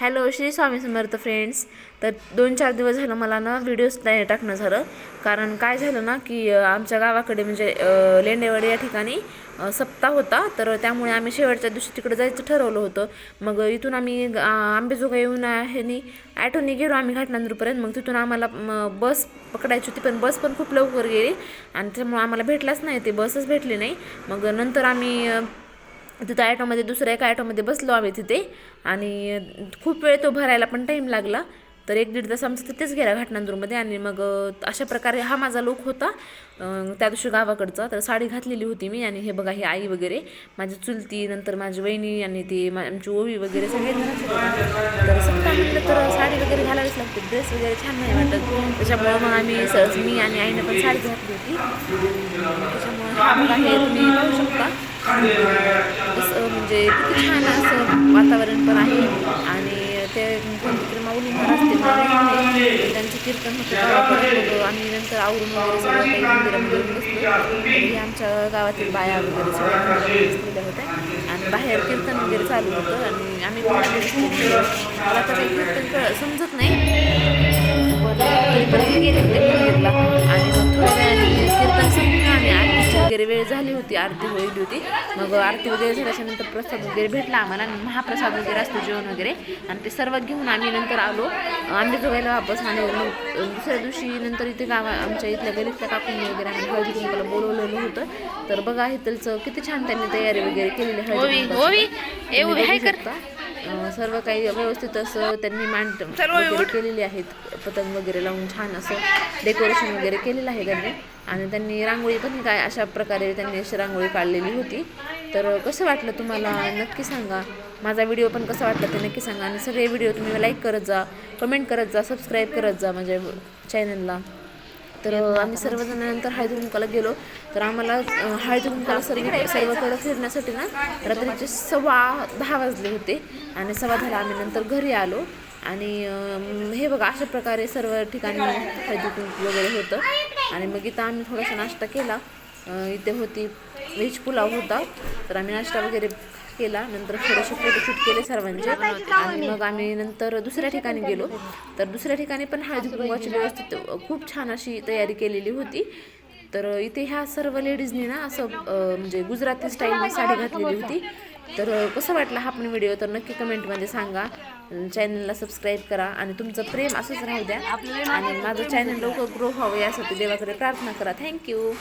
Hello Shri Swami Samarth friends. तर दोन चार दिवस झालं मला ना व्हिडिओज नाही टाकणं झालं. कारण काय झालं ना की आमच्या गावाकडे म्हणजे अं, लेंडेवाडी या ठिकाणी सप्ताह होता. तर त्यामुळे आम्ही शेवटच्या दिवशी तिकडे जायचं ठरवलं होतं. मग इथून आम्ही आंबेजोगा आंबेजोगाई येऊन ह्यानी ॲटोनी गेलो आम्ही घाटनांदूरपर्यंत. मग तिथून आम्हाला बस पकडायची होती पण बस पण खूप लवकर गेली. आणि त्यामुळे आम्हाला भेटलाच नाही ते बसच भेटली नाही. मग नंतर आम्ही तिथं ॲटोमध्ये दुसऱ्या एका ॲटोमध्ये बसलो आम्ही तिथे. आणि खूप वेळ तो भरायला पण टाईम लागला. तर एक दीड तास आमचा तिथेच गेला घाटनांदूरमध्ये. आणि मग अशा प्रकारे हा माझा लुक होता. त्या दिवशी गावाकडचा. तर साडी घातलेली होती मी. आणि हे बघा ही आई वगैरे. माझी चुलती नंतर माझी वहिनी आणि ती आमची ओवी वगैरे सगळे तर समजा म्हटलं तर साडी वगैरे घालावीच लागते. ड्रेस वगैरे छान नाही वाटत. त्याच्यामुळं मग आम्ही सहज मी आणि आईने पण साडी घातली होती. त्याच्यामुळं हा बघा हे तुम्ही पाहू शकता. म्हणजे किती छान असं वातावरण पण आहे. आणि ते कोणते माऊली महाराज ते आहे. त्यांचं कीर्तन होतं. आम्ही नंतर आवरून वगैरे सगळं काही मंदिरामध्ये बसलो. हे आमच्या गावातील बाया वगैरे सगळ्या बसलेल्या होत्या. आणि बाहेर कीर्तन वगैरे चालू होतं. आणि आम्ही मला तर काही कीर्तन समजत नाही. पण तरी पण गेले होते आणि मग थोड्या वगैरे वेळ झाली होती आरती होईल होती. मग आरती वगैरे झाल्याच्यानंतर प्रसाद वगैरे भेटला आम्हाला आणि महाप्रसाद वगैरे असतो जेवण वगैरे. आणि ते सर्व घेऊन आम्ही नंतर आलो. आंबेजोगाईला वापस आणि मग दुसऱ्या दिवशी नंतर इथे गावा आमच्या इथल्या गलीतल्या काकूंनी वगैरे आम्ही हळदी कुंकाला बोलवलेलं होतं. तर बघा इथलचं किती छान त्यांनी तयारी वगैरे केलेली हळदी सर्व काही व्यवस्थित असं त्यांनी मांड वगैरे केलेली आहेत. पतंग वगैरे लावून छान असं डेकोरेशन वगैरे केलेलं आहे त्यांनी. आणि त्यांनी रांगोळी पण काय अशा प्रकारे त्यांनी अशी रांगोळी काढलेली होती. तर कसं वाटलं तुम्हाला? नक्की सांगा. माझा व्हिडिओ पण कसा वाटला ते नक्की सांगा. आणि सगळे व्हिडिओ तुम्ही लाईक करत जा कमेंट करत जा सबस्क्राईब करत जा माझ्या चॅनलला तर आम्ही सर्वजण नंतर हळदी कुंकाला गेलो. तर आम्हाला हळदी कुंकाला सर्व सर्वकडे फिरण्यासाठी ना रात्रीचे सव्वा दहा वाजले होते. आणि सव्वा दहाला आम्ही नंतर घरी आलो. आणि हे बघा अशा प्रकारे सर्व ठिकाणी हळदी कुंकू वगैरे होतं. आणि मग इथं आम्ही थोडासा नाश्ता केला. इथे होती व्हेज पुलाव होता. तर आम्ही नाश्ता वगैरे केला नंतर थोडेसे फोटोशूट केले सर्वांचे. आणि मग आम्ही नंतर दुसऱ्या ठिकाणी गेलो. तर दुसऱ्या ठिकाणी पण हळदी कुंकवाची व्यवस्थित खूप छान अशी तयारी केलेली होती. तर इथे ह्या सर्व लेडीजनी ना असं म्हणजे गुजराती स्टाईलने साडी घातलेली होती. तर कसं वाटलं हा पण व्हिडिओ तर नक्की कमेंटमध्ये सांगा. चॅनलला सबस्क्राईब करा. आणि तुमचं प्रेम असंच राहू द्या. आणि माझं चॅनल लवकर ग्रो व्हावं यासाठी देवाकडे प्रार्थना करा. थँक्यू